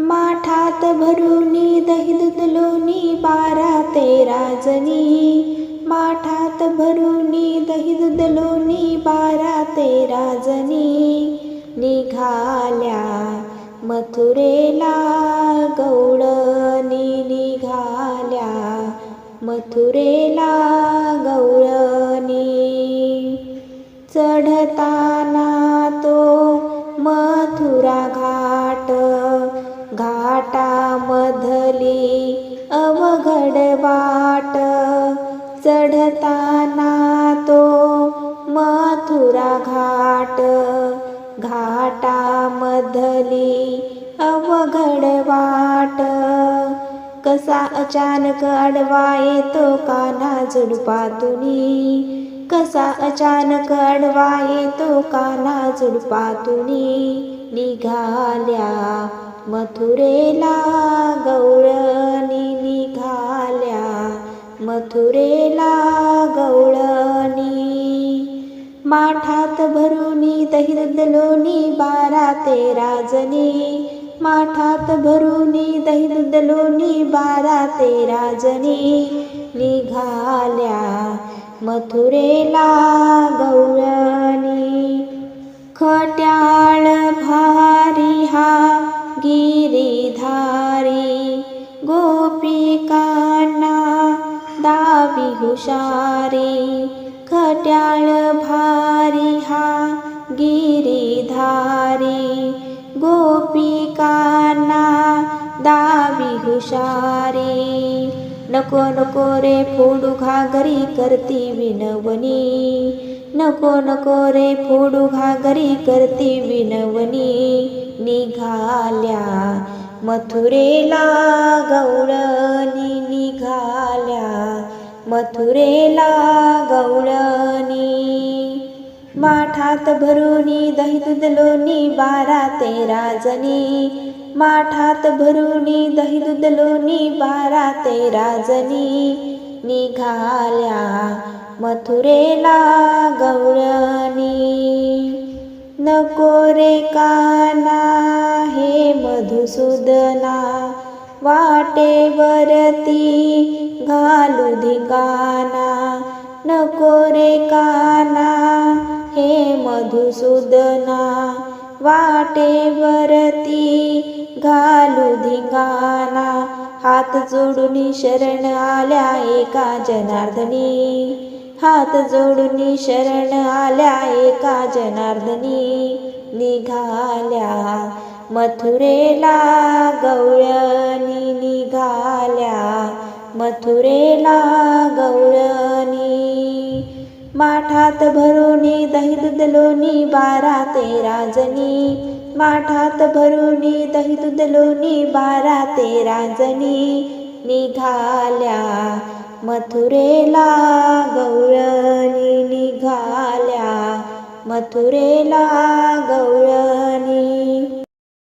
माठात भरुनी दही दुधलोनी बारा तेरा जणी. माठात भरुनी दही दुधलोनी बारा तेरा जणी. निघाल्या मथुरेला गवळणी निघाल्या मथुरेला गौळणी. चढताना अवघड वाट चढताना तो मथुरा घाट. घाटामधली अवघड वाट कसा अचानक अडवा येतो काना झुडपातुनी. कसा अचानक अडवा येतो काना झुडपातुनी. निघाल्या मथुरेला गौरणी मथुरेला गवळणी. माठात भरुनी दही लोणी बारा तेरा जणी. माठात भरुनी दही लोणी बारा तेरा जणी. निघाल्या मथुरेला गवळणी. खट्याळ भारी हा गिरीधा दावी हुशारी खट्याळ भारी हा गिरीधारी. गोपिकांना दावी हुशारी. नको नको रे फोडू घागरी करती विनवनी नको नको रे फोडू घागरी करती विनवनी निघाल्या मथुरेला गौळणी निघाल्या. मथुरेला गवळणी माठात भरुनी दही दुधलोनी बारा तेरा जणी. माठात भरुनी दही दुधलोनी बारा तेरा जणी. निघाल्या मथुरेला गवळणी नको रे काना हे मधुसूदना. वाटेवरती घालू धिकाना नको रे काना हे मधुसूदना. वाटेवरती घालू धिंगाना हात जोडून शरण आल्या एका जनार्दनी. हात जोडून शरण आल्या एका जनार्दनी. निघाल्या मथुरेला गवळणी निघाल्या. मथुरेला गवळणी माठात भरुनी दही दूध लोणी बारा तेरा जणी. माठात भरुनी दही दूध लोणी बारा तेरा जणी निघाल्या. मथुरेला गवळणी निघाल्या. मथुरेला गवळ